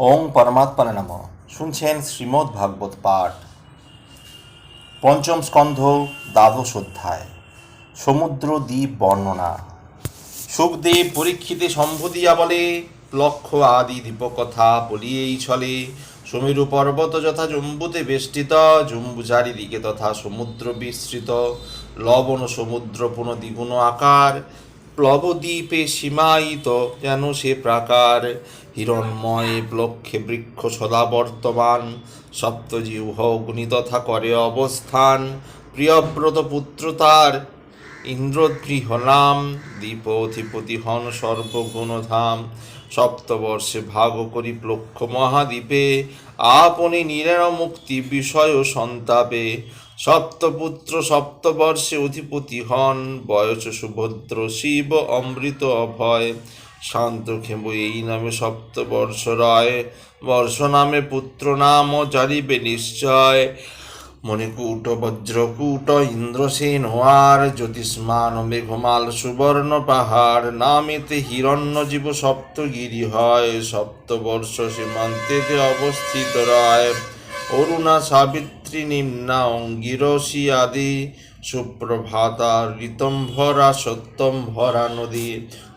ওং পরমাত্মনে নম। শুনছেন শ্রীমদ্ ভাগবত পাঠ। পঞ্চম স্কন্ধ, দ্বাদশ অধ্যায়। সমুদ্র দ্বীপ বর্ণনা। সুখদেব পরীক্ষিতে সম্ভদিয়া বলে লক্ষ্য আদি দীপকথা বলিয়েই ছলে সমীরু পর্বত যথা জম্বুতে বেষ্টিত, জম্বু চারিদিকে তথা সমুদ্র বিস্তৃত। লবণ সমুদ্র পুনঃ দ্বিগুণ আকার। প্লবদ্বীপে সীমায়িত যেন সে প্রাকার। হিরণময় ব্লক্ষে বৃক্ষ সদা বর্তমান সপ্তজিহ্ব অগ্নি তথা করে অবস্থান। প্রিয়ব্রত পুত্র তার ইন্দ্রগৃহ নাম দীপ অধিপতি হন সর্বগুণধাম। সপ্তবর্ষে ভাগ করি লক্ষ মহাদ্বীপে, আপনি নিরেণ মুক্তি বিষয় সন্তাপে। সপ্তপুত্র সপ্তবর্ষে অধিপতি হন, বয়স সুভদ্র শিব অমৃত অভয়। শান্ত খেব এই নামে সপ্তবর্ষ রায় বর্ষ নামে পুত্র নাম জানিবে নিশ্চয়। মণিকূট বজ্রকূট ইন্দ্রসেন আর জ্যোতিষ্মান মেঘমাল সুবর্ণ পাহাড়, নামেতে হিরণ্য জীব সপ্তগিরি হয় সপ্তবর্ষ সীমান্তেতে অবস্থিত রায়। অরুণা, সাবিত্রী নিম্না অঙ্গিরসী আদি সুপ্রভাতা ঋতম্ভরা সত্যম্ভরা নদী।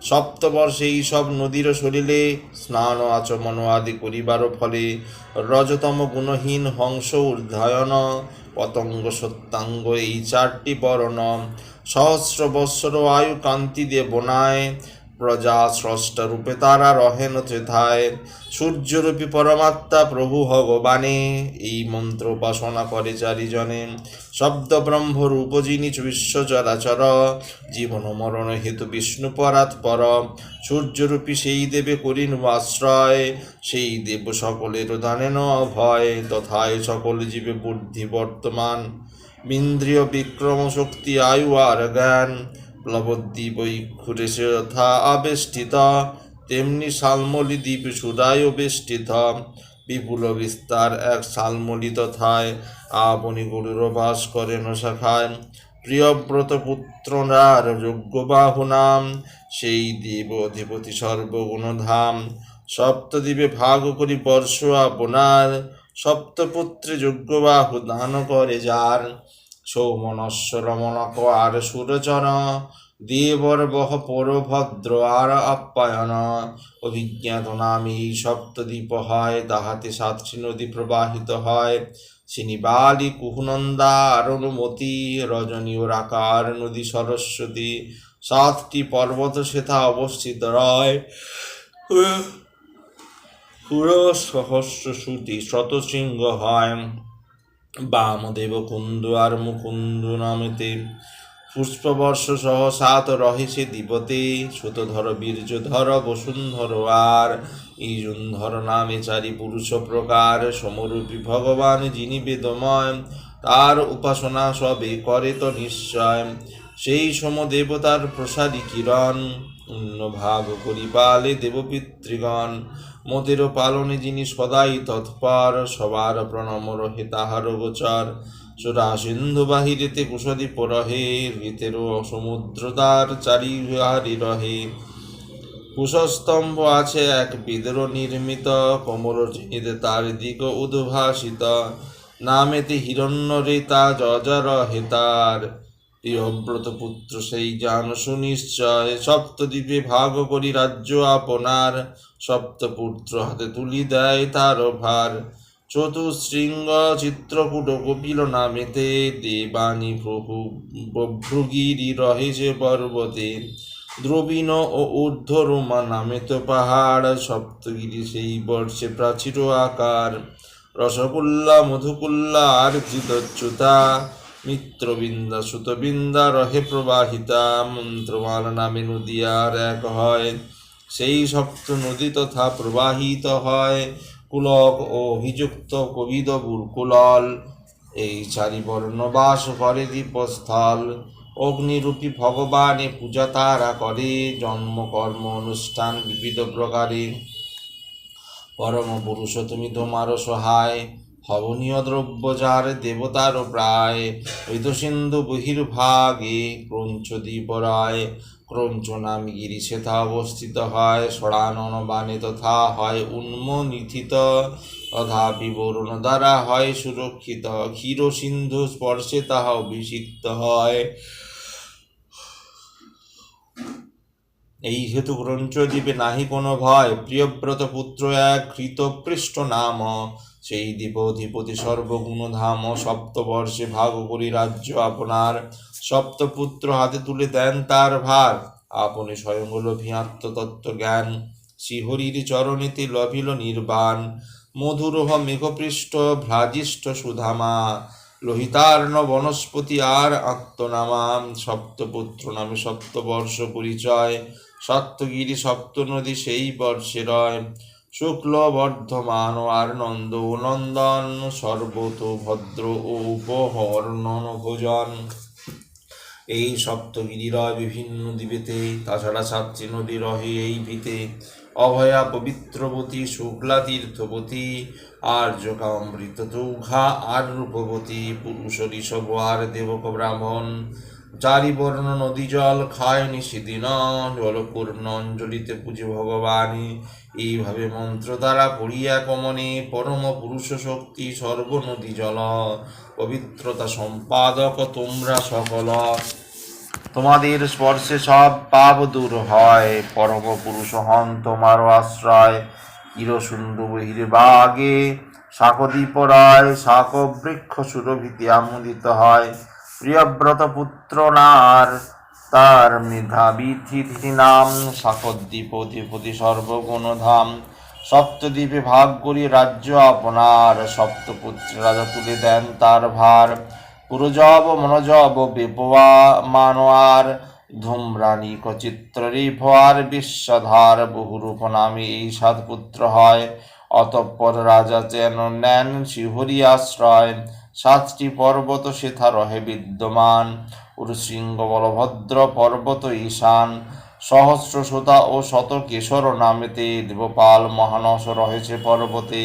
সপ্তবর্ষে এই সব নদীর শরীরে স্নান আচমন আদি করিবার ফলে রজতম গুণহীন হংস ঊর্ধ্বায়ন, পতঙ্গ সত্যাঙ্গ এই চারটি বরণ। সহস্র বৎসর আয়ু কান্তি দিয়ে বনায় প্রজা স্রষ্টা রূপে তারা রহেন চেথায়। সূর্যরূপী পরমাত্মা প্রভু ভগবানে। এই মন্ত্র উপাসনা করে চারিজনে। শব্দ ব্রহ্ম রূপ যিনি বিশ্ব চরাচর, জীবন মরণ হেতু বিষ্ণু পরাৎ পর, সূর্যরূপী সেই দেবে করিন আশ্রয়। সেই দেব সকলের দানেন অভয় তথায় সকল জীবে বুদ্ধি বর্তমান। ইন্দ্রিয় বিক্রম শক্তি, আয়ু আর জ্ঞান। প্লবদ্বীপ খুরে যথা আবেষ্টিত, তেমনি শালমলি দ্বীপ সুদায় বেষ্টিত। বিপুল বিস্তার এক শালমলি তথায় আপনি গরুর বাস করেন শাখায়। প্রিয়ব্রত পুত্রনার যোগ্যবাহু নাম সেই দেব অধিপতি সর্বগুণধাম। সপ্তদ্বীপে ভাগ করি বর্ষ আপনার, সপ্তপুত্রে যোগ্যবাহু দান করে যার। সৌমনস্বর মনক আর সুরচন দেবর বহ পরভদ্র আর আপ্যায়ন। অভিজ্ঞাত নামে এই সপ্তদ্বীপ হয় তাহাতে সাতটি নদী প্রবাহিত হয়। শ্রীনিবালি, কুহনন্দা অনুমতি রজনী ও রাকার নদী সরস্বতী, সাতটি পর্বত সেথা অবস্থিত রয়। পুরো সহস্র শ্রুতি শতশৃঙ্গ হয়। বামদেব কুন্দ আর মুকুন্দ নামেতে। পুষ্পবর্ষ সহ সাত রহেছে দিবতে। সুতধর, বীর্যধর, বসুন্ধর আর ইজুন্ধর নামে চারি পুরুষ প্রকার। সমরূপী ভগবান যিনি বেদময়, তার উপাসনা সবে করে তো নিশ্চয়। সেই সম দেবতার প্রসাদী কিরণ অন্য ভাগ করি পালে দেবপিতৃগণ। মোদের পালনে যিনি সদাই তৎপর, সবার প্রণম রহে তাহার গোচর। সুরা সিন্ধু বাহিরেতে কুশদীপ রহে ঋতের সমুদ্র তার চারিহারি রহে। কুশস্তম্ভ আছে এক বিদ্র নির্মিত, কোমর তার দিক উদ্ভাসিত। নামেতে হিরণ্য রেতা যজর হেতার প্রিয়ব্রত পুত্র সেই জান সুনিশ্চয় সপ্তদ্বীপে ভাগ করি রাজ্য আপনার, সপ্তপুত্র হাতে তুলি দেয় তার ভার। চতুশৃঙ্গ চিত্রকূট কপিল নামেতে, দেবানী প্রভু বভ্রুগিরি রহেছে পর্বতে। দ্রবীণ ও ঊর্ধ্ব রোমা নামে তো পাহাড়, সপ্তগিরি সেই বর্ষে প্রাচীর আকার। রসগোল্লা, মধুকুল্লা আর জিতচ্যুতা মিত্রবৃন্দা সুতবৃন্দা রহে প্রবাহিতা মন্ত্রমাল নামে নদী আর এক হয়। সেই সপ্ত নদী তথা প্রবাহিত হয়। কুলক ও অভিযুক্ত কবিদ বুরকুলল এই চারি বর্ণ বাস করে দীপস্থল অগ্নিরূপী ভগবানে পূজা তারা করে, জন্ম, কর্ম, অনুষ্ঠান বিবিধ প্রকারে। পরম পুরুষ তুমি তোমার সহায়। হবনীয় দ্রব্য যার দেবতার প্রায়। ঋত সিন্ধু বহির্ভাগে ক্রঞ্চ দ্বীপরায় ক্রঞ্চ নাম গিরি সেথা অবস্থিত হয় সড়ানন বানে তথা হয় উন্মনিথিত। তথা বিবরণ দ্বারা হয় সুরক্ষিত। ক্ষীর সিন্ধু স্পর্শে তাহা অভিষিক্ত হয়। এই হেতু ক্রঞ্চ দ্বীপে নাহি কোনো ভয়। প্রিয়ব্রত পুত্র এক কৃতপৃষ্ট নাম। সেই দ্বীপ অধিপতি সর্বগুণ ধাম সপ্তবর্ষে ভাগ করি রাজ্য আপনার। সপ্তপুত্র হাতে তুলে দেন তার ভার। আপনি স্বয়ং লোভী আত্মতত্ত্ব জ্ঞান শ্রীহরির চরণীতে লভিল নির্বাণ। মধুরহ মেঘপৃষ্ঠ ভ্রাজিষ্ঠ সুধামা। লোহিতার্ণ বনস্পতি আর আত্মনামা সপ্তপুত্র নামে সপ্তবর্ষ পরিচয়। সপ্তগিরি সপ্ত নদী সেই বর্ষে রয়। শুক্ল বর্ধমান আর নন্দ নন্দন সর্বত ভদ্র ও ভোজন এই সপ্তগিরি রয় বিভিন্ন দ্বীপেতে, তাছাড়া সাতটি নদী রহে এই ভিতে। অভয়া পবিত্রবতী শুক্লা তীর্থবতী আর্যকা অমৃত চৌঘা আর রূপবতী পুরুষ ঋষভ আর দেবক ব্রাহ্মণ চারি বর্ণ নদী জল খায় নিষিদিন জলপূর্ণ অঞ্জলিতে পুজো ভগবানী। এইভাবে মন্ত্র দ্বারা পড়িয়া কমনে পরম পুরুষ শক্তি সর্বনদী জল। পবিত্রতা সম্পাদক তোমরা সকল। তোমাদের স্পর্শে সব পাপ দূর হয়। পরম পুরুষ হন তোমারও আশ্রয়। চিরসুন্দর বহির্বাগে শাকদীপ রায় শাক বৃক্ষ সুরভিতি আমোদিত হয়। প্রিয়ব্রত পুত্র নার তার মেধাবী থিথি নাম শাকদ্বীপ অধিপতি সর্বগুণ ধাম সপ্তদ্বীপে ভাগ করি রাজ্য আপনার। সপ্তপুত্র রাজা তুলে দেন তার ভার। পুরজব মনোজব, বেপোয়া, মানোয়ার ধূম্রাণী চিত্র রেফার বিশ্বধার। বহুরূপ নামে এই সাত পুত্র হয়। অতঃপর রাজা যেন নেন শিহরি আশ্রয়। সাতটি পর্বত সেথা রহে বিদ্যমান। উরশৃঙ্গ বলভদ্র পর্বত ঈশান, সহস্র সুতা ও শত কেশর নামেতে দেবপাল মহানস রহেছে পর্বতে।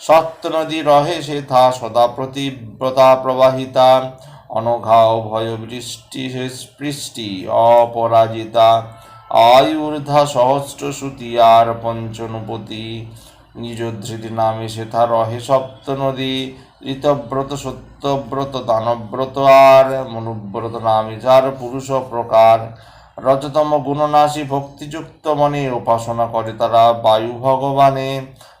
সত্য নদী রহে সেথা সদা প্রতিব্রতা প্রবাহিতা। অনঘা ভয় বৃষ্টি স্পৃষ্টি অপরাজিতা। আয়ুর্ধা সহস্র শ্রুতি আর পঞ্চনপতি। নিজ ধৃতি নামে সেথা রহে সপ্ত নদী। ঋতব্রত সত্যব্রত দানব্রত আর মনুব্রত নামে যার পুরুষ প্রকার রজতম গুণনাশী ভক্তিযুক্ত মনে উপাসনা করে তারা বায়ু ভগবানে।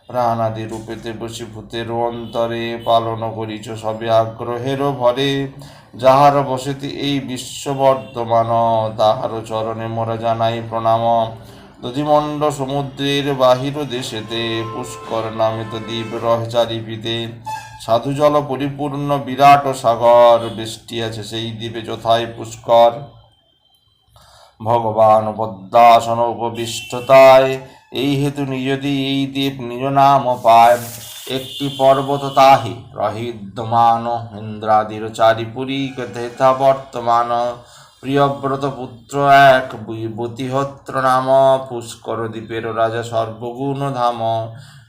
প্রাণাদি রূপেতে বসীভূতের অন্তরে পালন করিছ সবে আগ্রহের ভরে। যাহার বসতি এই বিশ্ব বর্তমান তাহার চরণে মোরা জানাই প্রণাম। দধিমণ্ড সমুদ্রের বাহির দেশেতে পুষ্কর নামিত দ্বীপ রহে চারিপিতে সাধু জল পরিপূর্ণ বিরাট সাগর বৃষ্টি আছে সেই দ্বীপে যথায় পুষ্কর। ভগবান পদ্মাসন উপবিষ্টতায় এই হেতু নিজদি এই দ্বীপ নিজ নাম পায়। একটি পর্বত তাহি, রহিদ্যমান ইন্দ্রাদির চারিপুরী থেথা বর্তমান। প্রিয়ব্রত পুত্র এক বতিহত্র নাম, পুষ্কর দ্বীপের রাজা সর্বগুণ ধাম।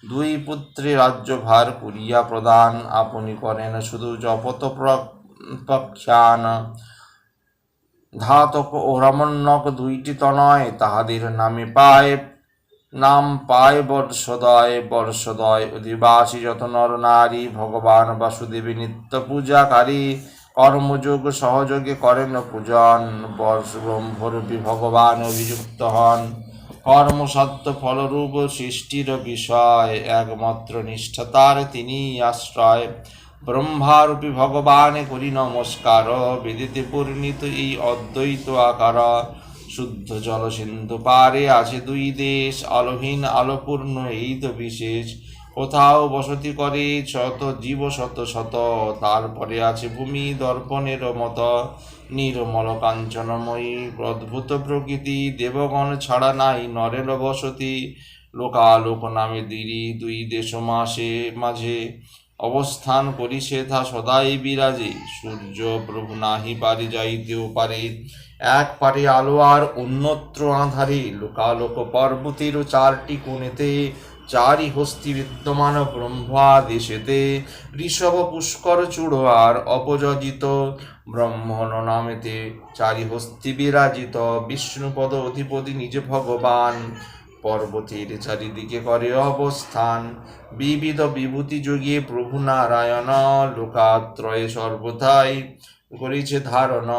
দুই পুত্রে রাজ্য ভার করিয়া প্রদান আপনি করেন, শুধু জপত প্রখ্যান। ধাতক ও রমণ্যক দুইটি তনয় তাহাদের নামে পায়, নাম পায় বর্ষদয়। বর্ষদয় অধিবাসী যত নর নারী, ভগবান বাসুদেবী নিত্য পূজাকারী, কর্মযোগ সহযোগে করেন পূজন। বর্ষ ব্রহ্মরূপী ভগবান অভিযুক্ত হন। কর্মসত্য ফলরূপ সৃষ্টির বিষয়, একমাত্র নিষ্ঠাতার তিনি আশ্রয়। ব্রহ্মারূপী ভগবানে করি নমস্কার, বেদিতে পরিণীত এই অদ্বৈত আকার। শুদ্ধ জল সিন্ধু পারে আছে দুই দেশ, আলোহীন, আলোপূর্ণ, এই তো বিশেষ। কোথাও বসতি করে শত, জীব শত শত, তারপরে আছে ভূমি দর্পণের মত। নির্মল কাঞ্চনময়ী অদ্ভুত প্রকৃতি, দেবগণ ছাড়া নাই নরের বসতি লোকালোক নামে দিরি দুই দেশ মাসে মাঝে। অবস্থান করি সেথা সদাই বিরাজে, সূর্য প্রভু নাহি পারে যাইতেও পারে। এক পারে আলো আর অন্যত্র আধারে, লোকালোক পর্বতের চারটি কোণেতে, চারি হস্তি বিদ্যমান ব্রহ্মা দেশেতে। ঋষভ পুষ্কর চূড়োয়ার অপযোজিত ব্রহ্মণ নামেতে চারি হস্তি বিরাজিত বিষ্ণুপদ অধিপতি নিজ ভগবান। পর্বতের চারিদিকে করে অবস্থান। বিবিধ বিভূতি যোগিয়ে প্রভু নারায়ণ লোকাত্রয়ে সর্বথাই করেছে ধারণ।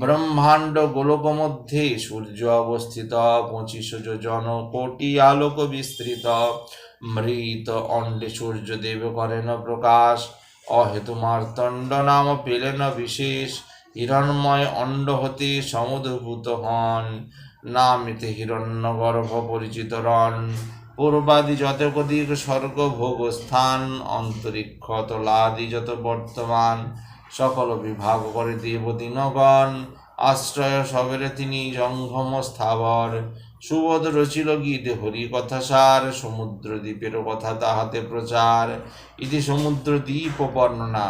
ব্রহ্মাণ্ড গোলক মধ্যে সূর্য অবস্থিত, পঁচিশ যোজন কোটি আলোক বিস্তৃত। মৃত অণ্ডে সূর্যদেব করেন প্রকাশ। অহেতু মার্তণ্ড নাম পেলেন বিশেষ। হিরণময় অণ্ড হতে সমুদ্রভূত হন। নামিতে হিরণ্য গর্ভ পরিচিত রন পূর্বাদি যত কদিক স্বর্গ ভোগ স্থান অন্তরিক্ষ তলাদি যত বর্তমান, সকল বিভাগ করে দেবদিনগণ আশ্রয় সবেরে তিনি জঙ্গম স্থাবর। সুবোধ রচিল গীত হরি কথা সার সমুদ্র দ্বীপের কথা তাহাতে প্রচার। ইতি সমুদ্র দ্বীপ বর্ণনা।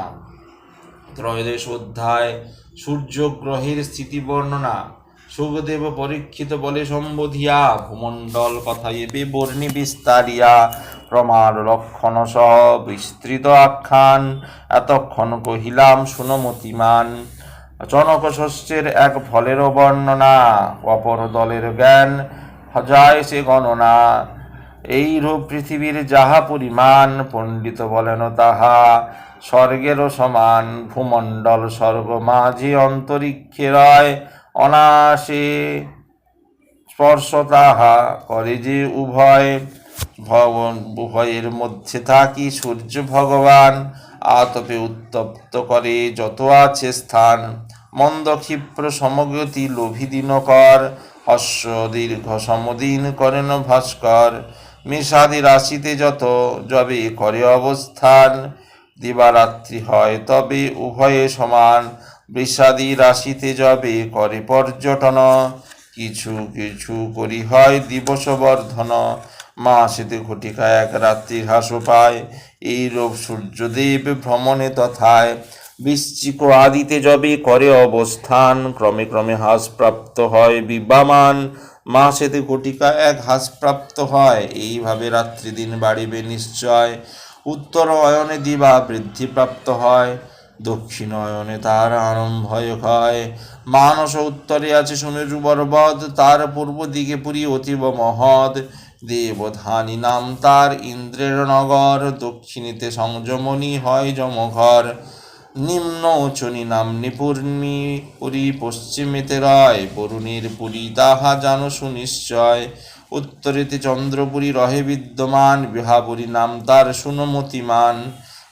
ত্রয়োদশ অধ্যায়, সূর্য গ্রহের স্থিতি বর্ণনা। সুখদেব পরীক্ষিত বলে সম্বোধিয়া, ভূমণ্ডল কথা এবে বর্ণি বিস্তারিয়া। প্রমাণ লক্ষণ সহ বিস্তৃত আখ্যান, এতক্ষণ কহিলাম শুনমতিমান জনক শস্যের এক ফলেরও বর্ণনা, অপর দলের জ্ঞান যায় সে গণনা। এই রূপ পৃথিবীর যাহা পরিমাণ, পণ্ডিত বলেন তাহা। স্বর্গেরও সমান ভূমণ্ডল স্বর্গ, মাঝে অন্তরিক্ষে রয় অনাসে। স্পর্শ তাহা করে যে উভয় ভবন উভয়ের মধ্যে থাকি সূর্য ভগবান, আতপে উত্তপ্ত করে যত আছে স্থান। মন্দ ক্ষিপ্র সমগতি লোভী দিনকর, হস্য দীর্ঘ সমদিন করেন ভাস্কর। মেষাদি রাশিতে যত যবে করে অবস্থান, দিবারাত্রি হয় তবে উভয়ে সমান। বৃষাদি রাশিতে যবে করে পর্যটন, কিছু কিছু করি হয় দিবস বর্ধন মাসেতে ঘটিকা এক রাত্রি হ্রাস পায় এই রূপ সূর্যদেব ভ্রমণে তথায়। বৃশ্চিক আদিতে যবে করে অবস্থান, ক্রমে ক্রমে হ্রাসপ্রাপ্ত হয় বিদ্যমান। মাসেতে ঘটিকা এক হ্রাসপ্রাপ্ত হয়। এইভাবে রাত্রি দিন বাড়িবে নিশ্চয়। উত্তর অয়নে দিবা বৃদ্ধিপ্রাপ্ত হয়। দক্ষিণ অয়নে তার আরম্ভ হয়। মানস উত্তরে আছে সুমেরু পর্বত তার পূর্ব দিকে পুরী অতীব মহৎ। দেবধানী নাম তার ইন্দ্রের নগর। দক্ষিণীতে সংযমনী হয় যমঘর। নিম্ন উচনী নাম নিপূর্ণী পুরী পশ্চিমেতে রয়, বরুণীর পুরী তাহা জানো সুনিশ্চয়। উত্তরেতে চন্দ্রপুরী রহে বিদ্যমান, বিহাপুরী নাম তার সুনমতিমান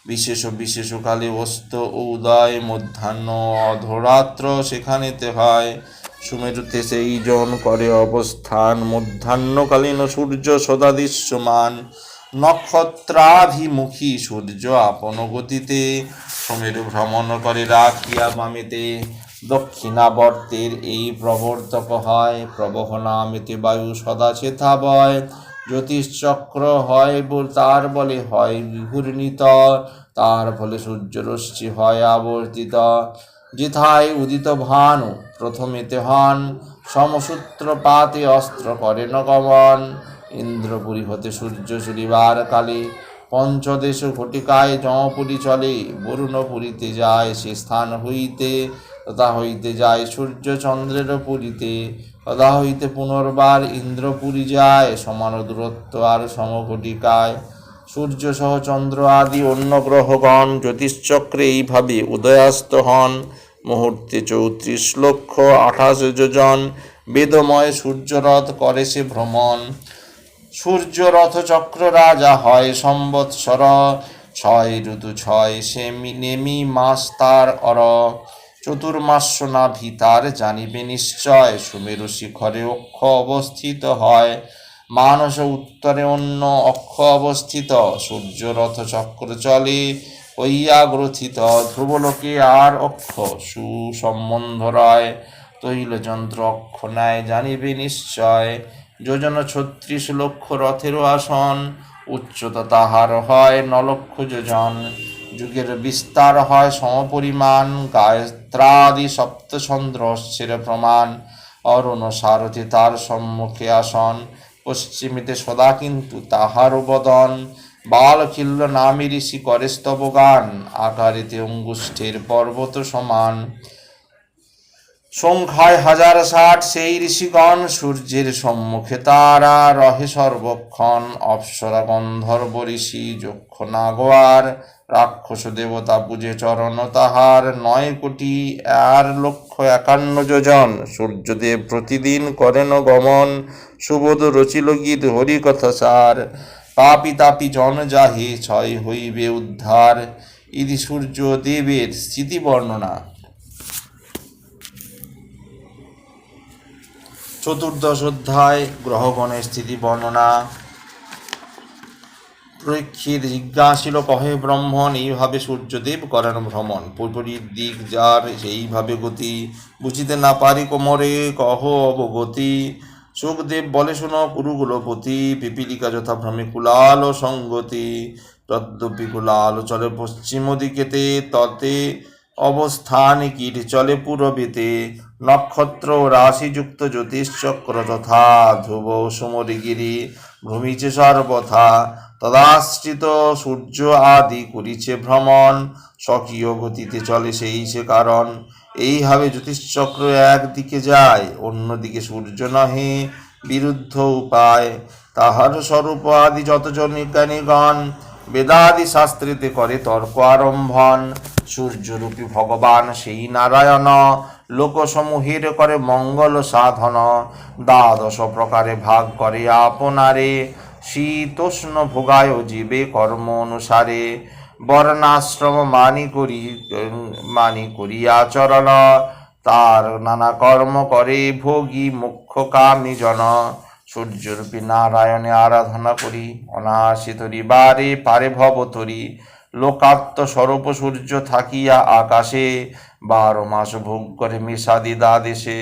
বিশেষ বিশেষ কালে অস্ত উদয়, মধ্যাহ্ন অধরাত্র সেখানেতে হয়। সুমেরুতে সেই জন করে অবস্থান, মধ্যাহ্নকালীন সূর্য সদা দৃশ্যমান নক্ষত্রাভিমুখী সূর্য আপন গতিতে সুমেরু ভ্রমণ করে রাখিয়া বামেতে দক্ষিণাবর্তের এই প্রবর্তক হয়, প্রবহ নামেতে বায়ু সদা চেথা বয় জ্যোতিষচক্র হয় তার বলে হয় বিঘূর্ণিত। তার ফলে সূর্যরশ্মি হয় আবর্তিত। যেথায় উদিত ভানু, প্রথমেতে হন। সমসূত্রপাতে অস্ত্র করেন গমন ইন্দ্রপুরী হতে সূর্য চলিবার কালে পঞ্চদেশ ঘটিকায় জমপুরী চলে, বরুণপুরীতে যায়, সে স্থান হইতে, তথা হইতে যায় সূর্য চন্দ্রের পুরীতে, তথা হইতে পুনর্বার ইন্দ্রপুরী যায়, সমান দূরত্ব আর সমঘটিকায়। সূর্য সহ চন্দ্র আদি অন্য গ্রহগণ জ্যোতিষচক্রে এইভাবে উদয়াস্ত হন। মুহূর্তে চৌত্রিশ লক্ষ আঠাশ যোজন বেদময় সূর্যরথ করে সে ভ্রমণ। সূর্য রথচক্র রাজা হয় সম্বৎসর। ছয় ঋতু, ছয় সেমি, নেমি মাস তার অর। চতুর্মাস্য না ভিতার জানিবে নিশ্চয়, সুমেরু শিখরে অক্ষ অবস্থিত হয়। মানস উত্তরে অন্য অক্ষ অবস্থিত সূর্য রথ চক্র চলে হইয়া গ্রথিত। ধ্রুবলোকে আর অক্ষ সুসম্বন্ধ রয়। তৈলযন্ত্র অক্ষ ন্যায় জানিবে নিশ্চয় যোজন ছত্রিশ লক্ষ রথেরও আসন, উচ্চতা তাহার হয় নলক্ষ যোজন। যুগের বিস্তার হয় সমপরিমাণ, গায়ত্রাদি সপ্তচন্দ্র অশ্বের প্রমাণ। অরুণ সারথি তার সম্মুখে আসন, পশ্চিমেতে সদা কিন্তু তাহার বদন। বালখিল্য নামে ঋষি করে স্তব গান আকারেতে অঙ্গুষ্ঠের পর্বত সমান। সংখ্যায় হাজার ষাট, সেই ঋষিগণ সূর্যের সম্মুখে তারা রহে সর্বক্ষণ। অপ্সরা গন্ধর্ব ঋষি, যক্ষ নাগোয়ার, রাক্ষস দেবতা পূজে চরণ তাহার। নয় কোটি আর লক্ষ একান্ন যোজন। সূর্যদেব প্রতিদিন করেন গমন। সুবোধ রচিল গীত, হরিকথা সার। পাপি তাপি জন যাহে, ছয় হইবে উদ্ধার। ইদি সূর্য দেবের স্থিতি বর্ণনা। চতুর্দশ অধ্যায়, গ্রহগণের স্থিতি বর্ণনা। পরীক্ষিত জিজ্ঞাসিল, কহে ব্রহ্মণ, এইভাবে সূর্যদেব করেন ভ্রমণ। পরিপরীর দিক যার সেইভাবে গতি। বুঝিতে না পারি কোমরে, কহ অবগতি। সুখদেব বলে, শোনো কুরুগুলপতি পিপিলিকা যথা ভ্রমে কুলাল সঙ্গতি। তদ্যপি কুলাল চলে পশ্চিম দিকেতে, ততে অবস্থান কীট চলে পূরবেতে। নক্ষত্র রাশিযুক্ত জ্যোতিষচক্র তথা ধ্রুব সমরিগিরি ভ্রমিছে সর্বথা তদাশ্রিত সূর্য আদি করিছে ভ্রমণ, স্বকীয় গতিতে চলে সেই সে কারণ। এইভাবে জ্যোতিষচক্র একদিকে যায়, অন্যদিকে সূর্য নহে, বিরুদ্ধ উপায়। তাহার স্বরূপ আদি যতজন বিজ্ঞানীগণ বেদাদি শাস্ত্রেতে করে তর্ক আরম্ভন। সূর্যরূপী ভগবান সেই নারায়ণ লোকসমূহের করে মঙ্গল সাধন। দ্বাদশ প্রকারে ভাগ করে আপনারে। শীতোষ্ণ ভোগায় জীবে কর্ম অনুসারে। বর্ণাশ্রম মানি করি, মানি করিয়া চরণ। তার নানা কর্ম করে ভোগী মুখ্য কামী জন। সূর্যরূপী নারায়ণে আরাধনা করি অনাশিতরি বারে পারে ভবতরি লোকাত্ম স্বরূপ সূর্য থাকিয়া আকাশে। বারো মাস ভোগ করে মিশাদি দ্বাদেশে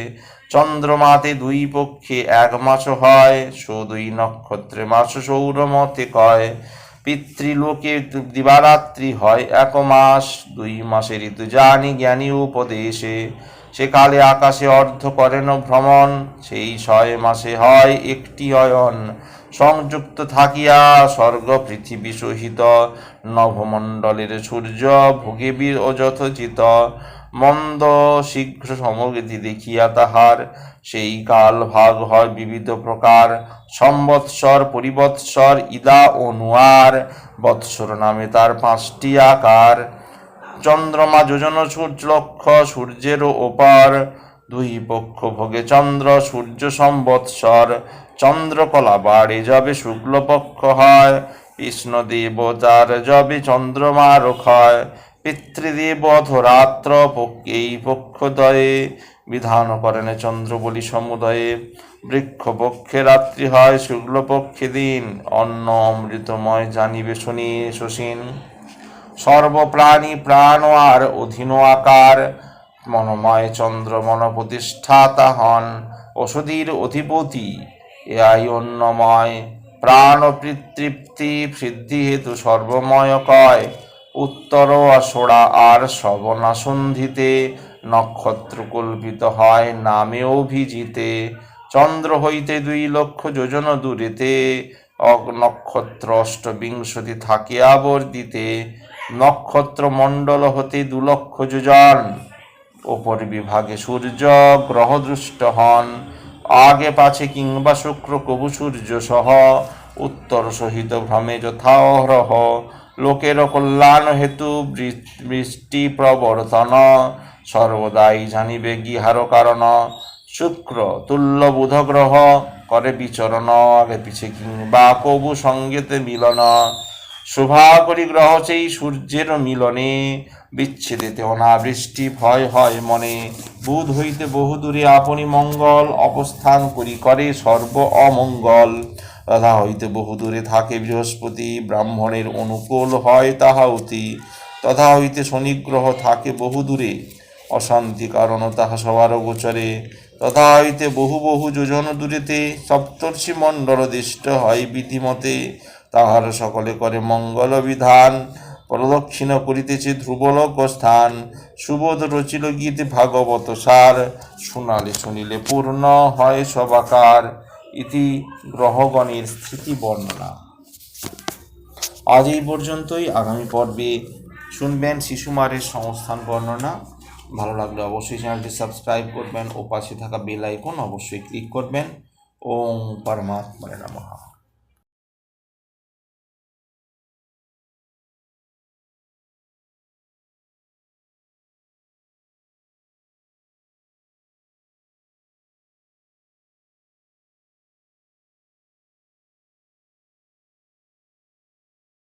চন্দ্রমাতে দুই পক্ষে এক মাস হয়, সো দুই নক্ষত্রে মাস সৌরমতে কয়। পিতৃলোকে দিবারাত্রি হয় এক মাস, দুই মাসে ঋতু জানি জ্ঞানী উপদেশে। সেকালে আকাশে অর্ধ করেন ভ্রমণ, সেই ছয় মাসে হয় একটি অয়ন। সংযুক্ত থাকিয়া স্বর্গ পৃথিবী সহিত নভমণ্ডলের সূর্য ভোগে বীর ও যথোচিত মন্দ শীঘ্র সমগতি দেখিয়া তাহার। সেই কাল ভাগ হয় বিবিধ প্রকার। সম্বৎসর, পরিবৎসর, ইদা ও নুয়ার। বৎসর নামে তার পাঁচটি আকার। চন্দ্রমা যোজন সূর্য লক্ষ সূর্যেরও ওপার। দুই পক্ষ ভোগে চন্দ্র, সূর্য সম্বৎসর। চন্দ্রকলা বাড়ে যাবে শুক্লপক্ষ হয়। কৃষ্ণ দেবতার যাবে চন্দ্রমার ক্ষয় পিতৃদেব অধরাত্র এই পক্ষদয়ে বিধান করেন চন্দ্র বলি সমুদয়ে। বৃক্ষ পক্ষে রাত্রি হয় শুক্লপক্ষে দিন। অন্ন অমৃতময় জানিবে শুনি শশীন। সর্বপ্রাণী প্রাণ আর অধীন আকার। মনময় চন্দ্র মন প্রতিষ্ঠাতা হন ওষুধীর অধিপতি। এআই অন্নময়। প্রাণ তৃপ্তি সিদ্ধি হেতু সর্বময় কয়। উত্তর আসোড়া আর শ্রবণা সন্ধিতে নক্ষত্র কল্পিত হয় নামে অভিজিতে চন্দ্র হইতে দুই লক্ষ যোজন দূরেতে নক্ষত্র অষ্টবিংশতি থাকে আবর্দিতে নক্ষত্র মণ্ডল হতে দু লক্ষ যোজন। ওপর বিভাগে সূর্য গ্রহদৃষ্ট হন। আগে পাছে কিংবা শুক্র, কবু সূর্য সহ উত্তর সহিত ভ্রমে যথাহরহ লোকের কল্যাণ হেতু বৃষ্টি প্রবর্তন। সর্বদাই জানিবে গিহার কারণ। শুক্র তুল্য বুধ গ্রহ করে বিচরণ। আগে পিছে কিংবা কবু সঙ্গেতে মিলন। শোভা করি গ্রহ সেই সূর্যের মিলনে। বিচ্ছেদেতে অনাবৃষ্টি ভয় হয় মনে। বুধ হইতে বহুদূরে আপনি মঙ্গল অবস্থান করি করে সর্ব অমঙ্গল। তথা হইতে বহুদূরে থাকে, বৃহস্পতি ব্রাহ্মণের অনুকূল হয় তাহা অতি। তথা হইতে শনিগ্রহ থাকে বহুদূরে অশান্তি কারণ তাহা সবার গোচরে। তথা হইতে বহু বহু যোজন দূরেতে, সপ্তর্ষি মণ্ডল দিষ্ট হয় বিধিমতে। তাহার সকলে করে মঙ্গল বিধান, প্রদক্ষিণ করিতেছে ধ্রুবলোক স্থান। সুবোধ রচিল গীত ভাগবত সার, শুনালে শুনিলে পূর্ণ হয় সবাকার ইতি গ্রহগণের স্থিতি বর্ণনা। আজ এই পর্যন্তই। আগামী পর্বে শুনবেন শিশুমারের সংস্থান বর্ণনা। ভালো লাগলে অবশ্যই চ্যানেলটি সাবস্ক্রাইব করবেন ও পাশে থাকা বেল আইকন অবশ্যই ক্লিক করবেন। ওম পরমাত্মায় নমঃ।